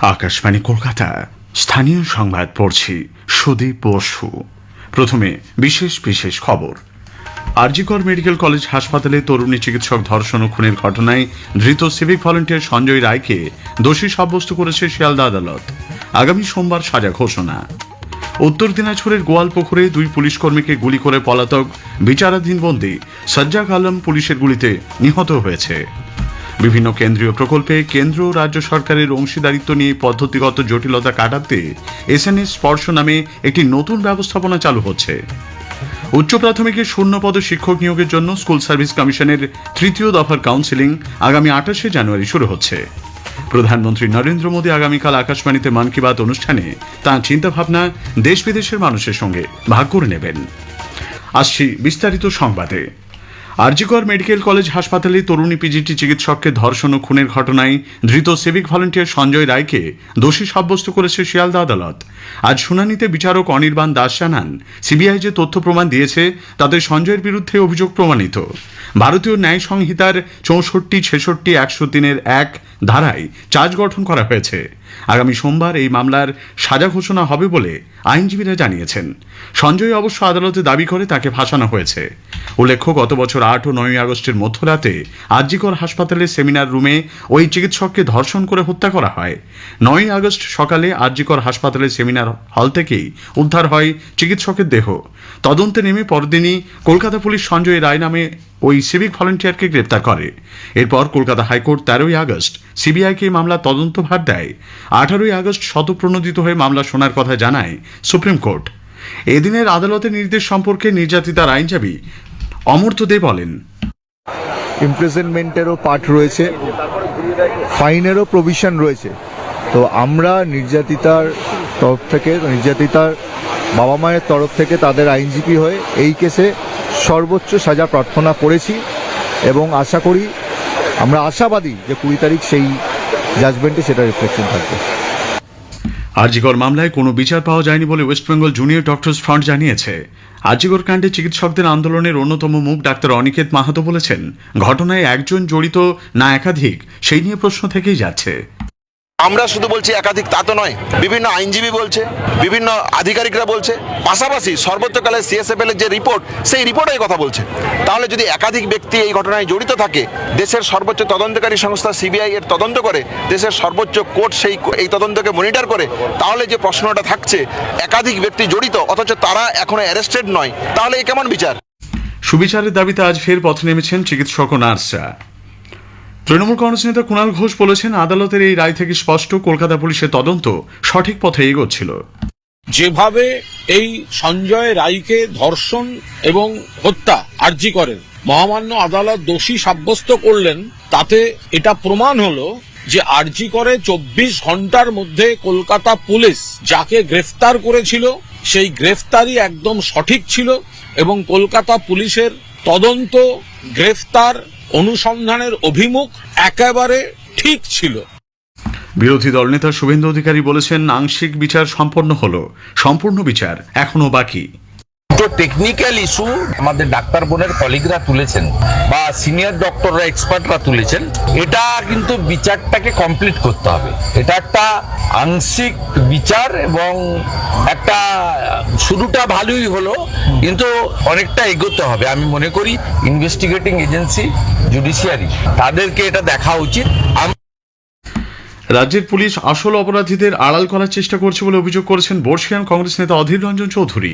আকাশবাণী কলকাতা। স্থানীয় সংবাদ পড়ছি সুদীপ বসু। প্রথমে বিশেষ বিশেষ খবর। আরজিকর মেডিকেল কলেজ হাসপাতালে তরুণী চিকিৎসক ধর্ষণ ও খুনের ঘটনায় ধৃত সিভিক ভলেন্টিয়ার সঞ্জয় রায়কে দোষী সাব্যস্ত করেছে শিয়ালদা আদালত। আগামী সোমবার সাজা ঘোষণা। উত্তর দিনাজপুরের গোয়ালপুকুরে দুই পুলিশ কর্মীকে গুলি করে পলাতক বিচারাধীন বন্দী সজ্জাক আলম পুলিশের গুলিতে নিহত হয়েছে। বিভিন্ন কেন্দ্রীয় প্রকল্পে কেন্দ্র ও রাজ্য সরকারের অংশীদারিত্ব নিয়ে পদ্ধতিগত জটিলতা কাটাতে এসএনএস স্পর্শ নামে একটি নতুন ব্যবস্থাপনা চালু হচ্ছে। উচ্চ প্রাথমিকের শূন্যপদ শিক্ষক নিয়োগের জন্য স্কুল সার্ভিস কমিশনের তৃতীয় দফার কাউন্সিলিং আগামী আঠাশে জানুয়ারি শুরু হচ্ছে। প্রধানমন্ত্রী নরেন্দ্র মোদী আগামীকাল আকাশবাণীতে মন কি বাত অনুষ্ঠানে তাঁর চিন্তাভাবনা দেশ বিদেশের মানুষের সঙ্গে ভাগ করে নেবেন। আসছি বিস্তারিত সংবাদে। আরজিকর মেডিকেল কলেজ হাসপাতালে তরুণী পিজিটি চিকিৎসককে ধর্ষণ ও খুনের ঘটনায় ধৃত সিভিক ভলেন্টিয়ার সঞ্জয় রায়কে দোষী সাব্যস্ত করেছে শিয়ালদা আদালত। আজ শুনানিতে বিচারক অনির্বাণ দাস জানান, সিবিআই যে তথ্য প্রমাণ দিয়েছে, তাতে সঞ্জয়ের বিরুদ্ধে অভিযোগ প্রমাণিত। ভারতীয় ন্যায় সংহিতার চৌষট্টি, ছেষট্টি, একশো তিনের এক ধারায় চার্জ গঠন করা হয়েছে। আগামী সোমবার এই মামলার সাজা ঘোষণা হবে বলে আইনজীবীরা জানিয়েছেন। সঞ্জয় অবশ্য আদালতে দাবি করে তাকে ফাঁসানো হয়েছে। উল্লেখ্য, গত বছর আট ও নয় আগস্টের মধ্যরাতে আরজিকর হাসপাতালের সেমিনার রুমে ওই চিকিৎসককে ধর্ষণ করে হত্যা করা হয়। নয় আগস্ট সকালে আরজিকর হাসপাতালের সেমিনার হল থেকেই উদ্ধার হয় চিকিৎসকের দেহ। তদন্তে নেমে পরদিনই কলকাতা পুলিশ সঞ্জয় রায় নামে ওই সিভিক ভলেন্টিয়ারকে গ্রেপ্তার করে। এরপর কলকাতা হাইকোর্ট তেরোই আগস্ট সিবিআইকে মামলা তদন্ত ভার দেয়। আঠারোই আগস্ট শতপ্রণোদিত হয়ে মামলা শোনার কথা জানায় সুপ্রিম কোর্ট। এদিনের আদালতের নির্দেশ সম্পর্কে নির্যাতিতার আইনজীবী অমর্ত্য দে বলেন, ইমপ্রিজনমেন্টেরও পার্ট রয়েছে, ফাইনেরও প্রভিশন রয়েছে। তো আমরা নির্যাতিতার তরফ থেকে, নির্যাতিতার বাবা মায়ের তরফ থেকে তাদের আইনজীবী হয়ে এই কেসে সর্বোচ্চ সাজা প্রার্থনা করেছি এবং আশা করি, আমরা আশাবাদী যে কুড়ি তারিখ সেই জাজমেন্টে সেটা রিফ্লেকশন থাকবে। আরজিকর মামলায় কোনো বিচার পাওয়া যায়নি বলে West Bengal junior doctors front জানিয়েছে। আরজিকর কাণ্ডে চিকিৎসকদের আন্দোলনের অন্যতম মুখ ডাক্তার অনিকেত মাহাতো বলেছেন, ঘটনায় একজন জড়িত না একাধিক, সেই নিয়ে প্রশ্ন থেকেই যাচ্ছে। আমরা শুধু বলছি একাধিক, তা তো নয়। বিভিন্ন আইনজীবী বলছে, বিভিন্ন আধিকারিকরা বলছে, পাশাপাশি সর্বোচ্চকালে সিএসএফএল এর যে রিপোর্ট, সেই রিপোর্টে কথা বলছে। তাহলে যদি একাধিক ব্যক্তি এই ঘটনায় জড়িত থাকে, দেশের সর্বোচ্চ তদন্তকারী সংস্থা সিবিআই এর তদন্ত করে, দেশের সর্বোচ্চ কোর্ট সেই এই তদন্তকে মনিটর করে, তাহলে যে প্রশ্নটা থাকছে, একাধিক ব্যক্তি জড়িত, অথচ তারা এখনও অ্যারেস্টেড নয়, তাহলে এ কেমন বিচার? সুবিচারের দাবিতে আজ ফের পথে নেমেছেন চিকিৎসক ও নার্সরা। তৃণমূল কংগ্রেস নেতা কুণাল ঘোষ বলেছেন, আদালতের এই রায় থেকে স্পষ্ট, কলকাতা পুলিশের তদন্ত সঠিক পথে এগোচ্ছিল। যেভাবে এই সঞ্জয় রায়কে ধর্ষণ এবং হত্যা আর্জি করেন, মহামান্য আদালত দোষী সাব্যস্ত করলেন, তাতে এটা প্রমাণ হলো যে আরজি করে চব্বিশ ঘণ্টার মধ্যে কলকাতা পুলিশ যাকে গ্রেফতার করেছিল, সেই গ্রেফতারই একদম সঠিক ছিল এবং কলকাতা পুলিশের তদন্ত, গ্রেফতার অনুসন্ধানের অভিমুখ একেবারে ঠিক ছিল। বিরোধী দল নেতা শুভেন্দু অধিকারী বলেছেন, আংশিক বিচার সম্পন্ন হল। সম্পূর্ণ বিচার এখনও বাকি। তো টেকনিক্যাল ইস্যু আমাদের ডাক্তার বোনের কলিগরা তুলেছেন বা সিনিয়র ডক্টররা এক্সপার্টরা তুলেছেন। এটা কিন্তু বিচারটাকে কমপ্লিট করতে হবে। এটা একটা আংশিক বিচার এবং একটা, শুরুটা ভালোই হলো, কিন্তু অনেকটা এগোতে হবে। আমি মনে করি ইনভেস্টিগেটিং এজেন্সি জুডিশিয়ারি তাদেরকে এটা দেখা উচিত। রাজ্যের পুলিশ আসল অপরাধীদের আড়াল করার চেষ্টা করছে বলে অভিযোগ করেছেন বর্ষিয়ান কংগ্রেস নেতা অধীর রঞ্জন চৌধুরী।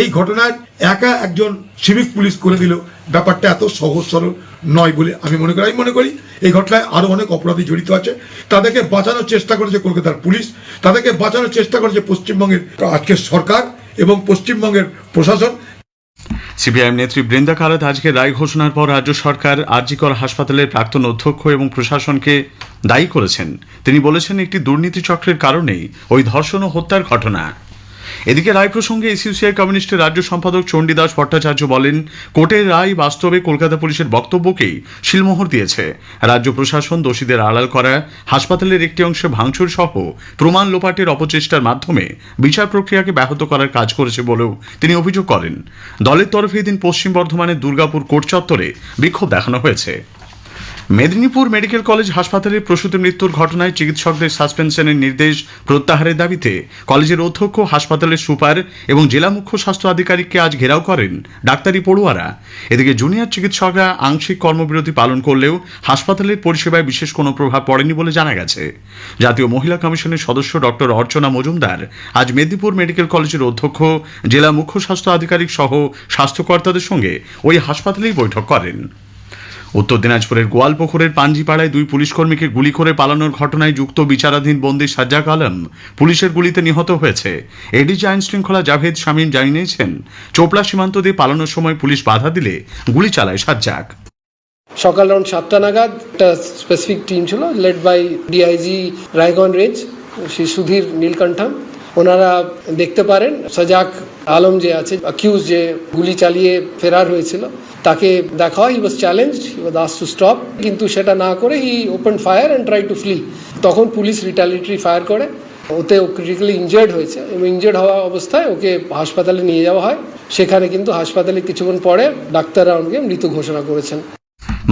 এই ঘটনায় একা একজন সিভিক পুলিশ করে দিল। ব্যাপারটা এত সহজ, সরল নয় বলে আমি মনে করি, আমি মনে করি এই ঘটনায় আরও অনেক অপরাধী জড়িত আছে। তাদেরকে বাঁচানোর চেষ্টা করেছে কলকাতার পুলিশ। তাদেরকে বাঁচানোর চেষ্টা করেছে পশ্চিমবঙ্গের আজকের সরকার এবং পশ্চিমবঙ্গের প্রশাসন। সিপিআইএম নেত্রী বৃন্দা কারাত আজকে রায় ঘোষণার পর রাজ্য সরকার আরজিকর হাসপাতালের প্রাক্তন অধ্যক্ষ এবং প্রশাসনকে দায়ী করেছেন। তিনি বলেছেন, একটি দুর্নীতি চক্রের কারণেই ওই ধর্ষণ ও হত্যার ঘটনা। এদিকে রায় প্রসঙ্গে এসিউসিআই কমিউনিস্টের রাজ্য সম্পাদক চণ্ডীদাস ভট্টাচার্য বলেন, কোর্টের রায় বাস্তবে কলকাতা পুলিশের বক্তব্যকেই শিলমোহর দিয়েছে। রাজ্য প্রশাসন দোষীদের আড়াল করা, হাসপাতালের একটি অংশে ভাঙচুর সহ প্রমাণ লোপাটের অপচেষ্টার মাধ্যমে বিচার প্রক্রিয়াকে ব্যাহত করার কাজ করেছে বলেও তিনি অভিযোগ করেন। দলের তরফে এদিন পশ্চিম বর্ধমানের দুর্গাপুর কোর্ট চত্বরে বিক্ষোভ দেখানো হয়েছে। মেদিনীপুর মেডিকেল কলেজ হাসপাতালে প্রসূতি মৃত্যুর ঘটনায় চিকিৎসকদের সাসপেনশনের নির্দেশ প্রত্যাহারের দাবিতে কলেজের অধ্যক্ষ, হাসপাতালের সুপার এবং জেলা মুখ্য স্বাস্থ্য আধিকারিককে আজ ঘেরাও করেন ডাক্তারি পড়ুয়ারা। এদিকে জুনিয়র চিকিৎসকরা আংশিক কর্মবিরতি পালন করলেও হাসপাতালের পরিষেবায় বিশেষ কোনো প্রভাব পড়েনি বলে জানা গেছে। জাতীয় মহিলা কমিশনের সদস্য ডক্টর অর্চনা মজুমদার আজ মেদিনীপুর মেডিকেল কলেজের অধ্যক্ষ, জেলা মুখ্য স্বাস্থ্য আধিকারিক সহ স্বাস্থ্যকর্তাদের সঙ্গে ওই হাসপাতালেই বৈঠক করেন। উত্তর দিনাজপুরের গোয়ালপুকুরের পাঞ্জিপাড়ায় দুই পুলিশকর্মীকে গুলি করে পালানোর ঘটনায় যুক্ত বিচারাধীন বন্দি সাজ্জাক আলম পুলিশের গুলিতে নিহত হয়েছে। এডিজি আইন শৃঙ্খলা জাভেদ শামীম জানিয়েছেন, চোপড়া সীমান্ত দিয়ে পালানোর সময় পুলিশ বাধা দিলে গুলি চালায় সাজ্জাক সকাল রাউন্ড সাতটা নাগাদ একটা স্পেসিফিক টিম ছিল led by DIG Raiganj range Shri Sudhir Nilakantham. ওনারা দেখতে পারেন সাজাক আলম যে আছে অ্যাকিউজ যে গুলি চালিয়ে ফেরার হয়েছিল। তাকে দেখা হয় he was challenge he was ask to stop কিন্তু সেটা না করে he open fire and try to flee তখন পুলিশ রিটালিটারি ফায়ার করে, ওতে ও ক্রিটিক্যালি ইনজার্ড হয়েছে, এবং ইনজার্ড হওয়া অবস্থায় ওকে হাসপাতালে নিয়ে যাওয়া হয়। সেখানে কিন্তু হাসপাতালে কিছুক্ষণ পরে ডাক্তাররা ওনাকে মৃত ঘোষণা করেছেন।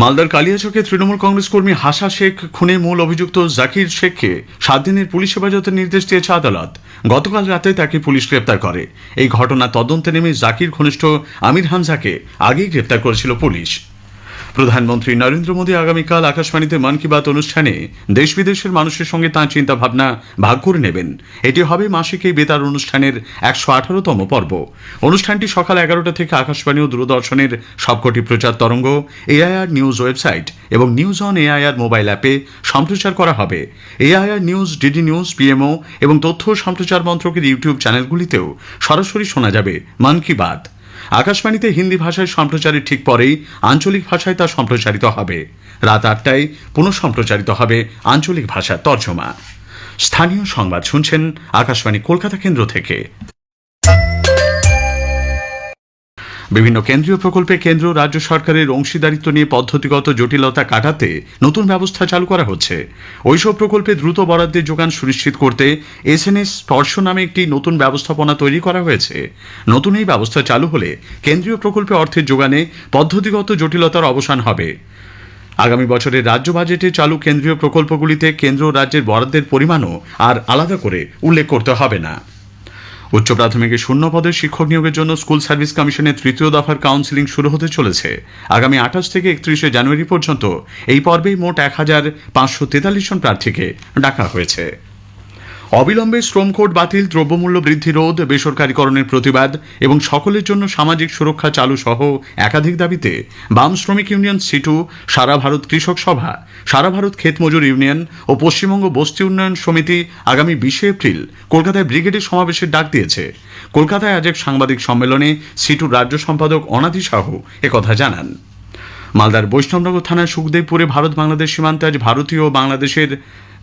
মালদার কালিয়াচকে তৃণমূল কংগ্রেস কর্মী হাসা শেখ খুনে মূল অভিযুক্ত জাকির শেখকে সাত দিনের পুলিশ হেফাজতের নির্দেশ দিয়েছে আদালত। গতকাল রাতে তাকে পুলিশ গ্রেপ্তার করে। এই ঘটনা তদন্তে নেমে জাকির ঘনিষ্ঠ আমির হামজাকে আগেই গ্রেপ্তার করেছিল পুলিশ। প্রধানমন্ত্রী নরেন্দ্র মোদী আগামীকাল আকাশবাণীতে মন কি বাত অনুষ্ঠানে দেশ বিদেশের মানুষের সঙ্গে তাঁর চিন্তা ভাবনা ভাগ করে নেবেন। এটি হবে মাসিক এই বেতার অনুষ্ঠানের একশো আঠারোতম পর্ব। অনুষ্ঠানটি সকাল এগারোটা থেকে আকাশবাণী ও দূরদর্শনের সবকটি প্রচার তরঙ্গ, এআইআর নিউজ ওয়েবসাইট এবং নিউজ অন এআইআর মোবাইল অ্যাপে সম্প্রচার করা হবে। AIR news, DD news, PMO এবং তথ্য সম্প্রচার মন্ত্রকের ইউটিউব চ্যানেলগুলিতেও সরাসরি শোনা যাবে মন কি বাত। আকাশবাণীতে হিন্দি ভাষায় সম্প্রচারের ঠিক পরেই আঞ্চলিক ভাষায় তা সম্প্রচারিত হবে। রাত আটটায় পুনঃ সম্প্রচারিত হবে আঞ্চলিক ভাষার তর্জমা। স্থানীয় সংবাদ শুনছেন আকাশবাণী কলকাতা কেন্দ্র থেকে। বিভিন্ন কেন্দ্রীয় প্রকল্পে কেন্দ্র রাজ্য সরকারের অংশীদারিত্ব নিয়ে পদ্ধতিগত জটিলতা কাটাতে নতুন ব্যবস্থা চালু করা হচ্ছে। ওইসব প্রকল্পে দ্রুত বরাদ্দের যোগান সুনিশ্চিত করতে এসএনএস স্পর্শ নামে একটি নতুন ব্যবস্থাপনা তৈরি করা হয়েছে। নতুন এই ব্যবস্থা চালু হলে কেন্দ্রীয় প্রকল্পে অর্থের যোগানে পদ্ধতিগত জটিলতার অবসান হবে। আগামী বছরের রাজ্য বাজেটে চালু কেন্দ্রীয় প্রকল্পগুলিতে কেন্দ্র রাজ্যের বরাদ্দের পরিমাণও আর আলাদা করে উল্লেখ করতে হবে না। উচ্চ প্রাথমিকে শূন্য পদে শিক্ষক নিয়োগের জন্য স্কুল সার্ভিস কমিশনের তৃতীয় দফার কাউন্সিলিং শুরু হতে চলেছে। আগামী আঠাশ থেকে একত্রিশে জানুয়ারি পর্যন্ত এই পর্বেই মোট এক হাজার পাঁচশো তেতাল্লিশ জন প্রার্থীকে ডাকা হয়েছে। অবিলম্বে শ্রম কোড বাতিল, দ্রব্যমূল্য বৃদ্ধি রোধ, বেসরকারীকরণের প্রতিবাদ এবং সকলের জন্য সামাজিক সুরক্ষা চালু সহ একাধিক দাবিতে বাম শ্রমিক ইউনিয়ন সিটু, সারা ভারত কৃষক সভা, সারা ভারত ক্ষেত মজুর ইউনিয়ন ও পশ্চিমবঙ্গ বস্তি উন্নয়ন সমিতি আগামী বিশে এপ্রিল কলকাতায় ব্রিগেডের সমাবেশের ডাক দিয়েছে। কলকাতায় আজ এক সাংবাদিক সম্মেলনে সিটুর রাজ্য সম্পাদক অনাদি সাহু একথা জানান। মালদার বৈষ্ণবনগর থানার সুখদেবপুরে ভারত বাংলাদেশ সীমান্তে আজ ভারতীয় ও বাংলাদেশের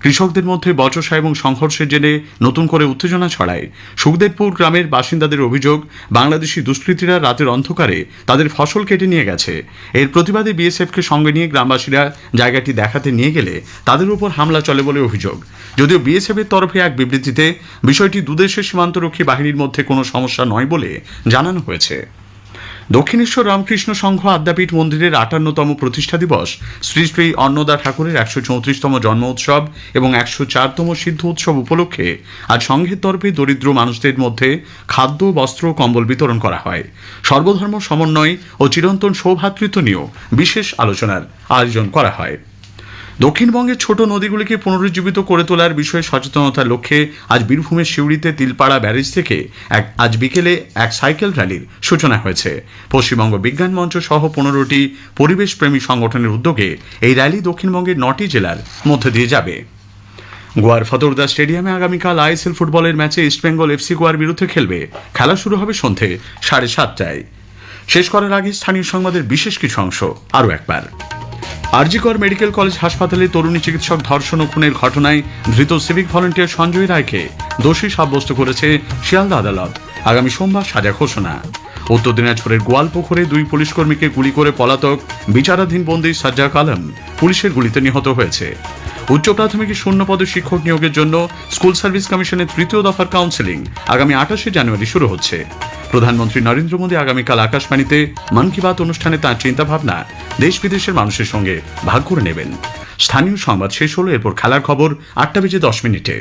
কৃষকদের মধ্যে বচসা এবং সংঘর্ষের জেনে নতুন করে উত্তেজনা ছড়ায়। সুখদেবপুর গ্রামের বাসিন্দাদের অভিযোগ, বাংলাদেশি দুষ্কৃতীরা রাতের অন্ধকারে তাদের ফসল কেটে নিয়ে গেছে। এর প্রতিবাদে বিএসএফকে সঙ্গে নিয়ে গ্রামবাসীরা জায়গাটি দেখাতে নিয়ে গেলে তাদের উপর হামলা চলে বলে অভিযোগ। যদিও বিএসএফের তরফে এক বিবৃতিতে বিষয়টি দুদেশের সীমান্তরক্ষী বাহিনীর মধ্যে কোনো সমস্যা নয় বলে জানানো হয়েছে। দক্ষিণেশ্বর রামকৃষ্ণ সংঘ আদ্যাপীঠ মন্দিরের আটান্নতম প্রতিষ্ঠা দিবস, শ্রী শ্রী অন্নদা ঠাকুরের একশো চৌত্রিশতম জন্ম উৎসব এবং একশো চারতম সিদ্ধ উৎসব উপলক্ষে আজ সংঘের তরফে দরিদ্র মানুষদের মধ্যে খাদ্য, বস্ত্র কম্বল বিতরণ করা হয়। সর্বধর্ম সমন্বয় ও চিরন্তন সৌভাতৃত্ব নিয়েও বিশেষ আলোচনার আয়োজন করা হয়। দক্ষিণবঙ্গের ছোট নদীগুলিকে পুনরুজ্জীবিত করে তোলার বিষয়ে সচেতনতার লক্ষ্যে আজ বীরভূমের সিউড়িতে তিলপাড়া ব্যারেজ থেকে এক, আজ বিকেলে এক সাইকেল র্যালির সূচনা হয়েছে। পশ্চিমবঙ্গ বিজ্ঞান মঞ্চ সহ পনেরোটি পরিবেশপ্রেমী সংগঠনের উদ্যোগে এই র্যালি দক্ষিণবঙ্গের নটি জেলার মধ্যে দিয়ে যাবে। গোয়ার ফতরদা স্টেডিয়ামে আগামীকাল আইএসএল ফুটবলের ম্যাচে ইস্টবেঙ্গল এফসি গোয়ার বিরুদ্ধে খেলবে। খেলা শুরু হবে সন্ধে সাড়ে সাতটায়। শেষ করার আগে স্থানীয় সংবাদের বিশেষ কিছু অংশ আরও একবার। আরজিকর মেডিকেল কলেজ হাসপাতালে তরুণী চিকিৎসক ধর্ষণ ও খুনের ঘটনায় ধৃত সিভিক ভলেন্টিয়ার সঞ্জয় রায়কে দোষী সাব্যস্ত করেছে শিয়ালদা আদালত। আগামী সোমবার সাজা ঘোষণা। উত্তর দিনাজপুরের গোয়ালপুকুরে দুই পুলিশ কর্মীকে গুলি করে পলাতক বিচারাধীন বন্দী সাজ্জাক আলম পুলিশের গুলিতে নিহত হয়েছে। উচ্চ প্রাথমিক শূন্য পদে শিক্ষক নিয়োগের জন্য স্কুল সার্ভিস কমিশনের তৃতীয় দফার কাউন্সেলিং আগামী আঠাশে জানুয়ারি শুরু হচ্ছে। প্রধানমন্ত্রী নরেন্দ্র মোদী আগামীকাল আকাশবাণীতে মন কি বাত অনুষ্ঠানে তাঁর চিন্তাভাবনা দেশ বিদেশের মানুষের সঙ্গে ভাগ করে নেবেন। স্থানীয় সংবাদ শেষ হলো, এরপর খেলার খবর আটটা বেজে দশ মিনিটে।